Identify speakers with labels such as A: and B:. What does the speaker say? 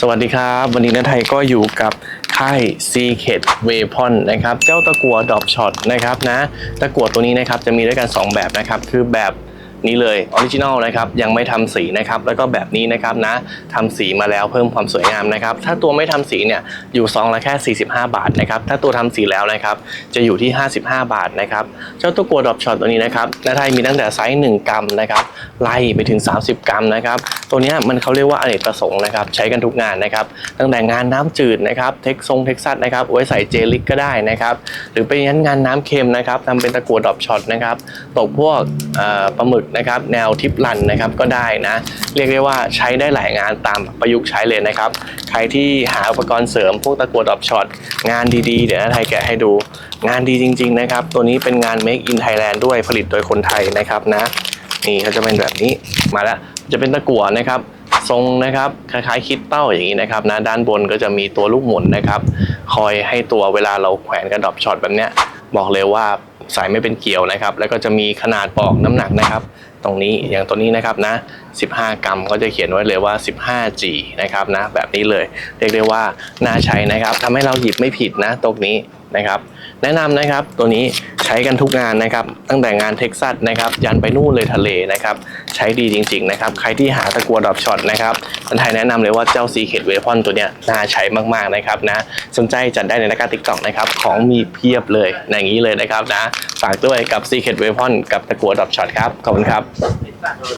A: สวัสดีครับ วันนี้นาไทยก็อยู่กับค่าย Secret Weapon นะครับ เจ้าตะกัวดอปช็อตนะครับนะ ตะกัวตัวนี้นะครับจะมีด้วยกัน 2 แบบนะครับ คือแบบ นี้เลยออริจินอลนะครับยังไม่ทำสีนะครับแล้วก็แบบนี้นะครับนะทำสีมาแล้วเพิ่มความสวยงามนะครับถ้าตัวไม่ทำสีเนี่ยอยู่ซองละแค่ 45 บาทนะครับถ้าตัวทำสีแล้วนะครับจะอยู่ที่ 55 บาทนะครับเจ้าตะกัวดรอปช็อตตัวนี้นะครับนไทยมีตั้งแต่ไซส์1กรัมนะครับไล่ไปถึง 30 กรัมนะครับตัวนี้มันเขาเรียกว่าอเนกประสงค์นะครับใช้กันทุกงานนะครับตั้งแต่งานน้ำจืดนะครับเท็กซงเท็กซัสนะครับไว้ใส่เจลิกก็ได้นะครับหรือไปยันงานน้ำเค็มนะครับทำเป็นตะกัวดรอปช็อตนะครับตกพวกปลาหมึกนะครับแนวทิปลันนะครับก็ได้นะ เรียกได้ว่าใช้ได้หลายงานตามประยุกต์ใช้เลยนะครับ ใครที่หาอุปกรณ์เสริมพวกตะกัวดรอปช็อตงานดีๆ เดี๋ยวนาไทยแกะให้ดู งานดีจริง ๆ นะครับ ตัวนี้เป็นงาน Make in Thailand ด้วยผลิตโดยคนไทยนะครับนะนี่เขาจะเป็นแบบนี้มาแล้วจะเป็นตะกั่วนะครับทรงนะครับคล้ายๆคิดเต้าอย่างนี้นะครับนะด้านบนก็จะมีตัวลูกหมุนนะครับ คอยให้ตัวเวลาเราแขวนกระดอบช็อตแบบเนี้ยบอกเลยว่า สายไม่เป็นเกลียวนะครับ แล้วก็จะมีขนาดบอกน้ำหนักนะครับ ตรงนี้อย่างตัวนี้นะครับนะ 15 กรัมก็จะเขียนไว้เลยว่า 15G นะครับนะแบบนี้เลยเรียกได้ว่าน่าใช้นะครับทำให้เราหยิบไม่ผิดนะตรงนี้นะครับ แนะนำนะครับตัวนี้ใช้กันทุกงานนะครับ ตั้งแต่งานเท็กซัสนะครับ ยันไปนู่นเลยทะเลนะครับ ใช้ดีจริง ๆ นะครับ ใครที่หาตะกัวดรอปช็อตนะครับคนไทยแนะนำเลยว่าเจ้า Secret Weapon ตัวเนี้ยน่าใช้มากๆนะครับนะสนใจจัดได้ในรายการติ๊กต็อกนะครับ ของมีเพียบเลยอย่างนี้เลยนะครับนะ ฝากด้วยกับ Secret Weapon กับตะกัวดรอปช็อตครับ ขอบคุณครับ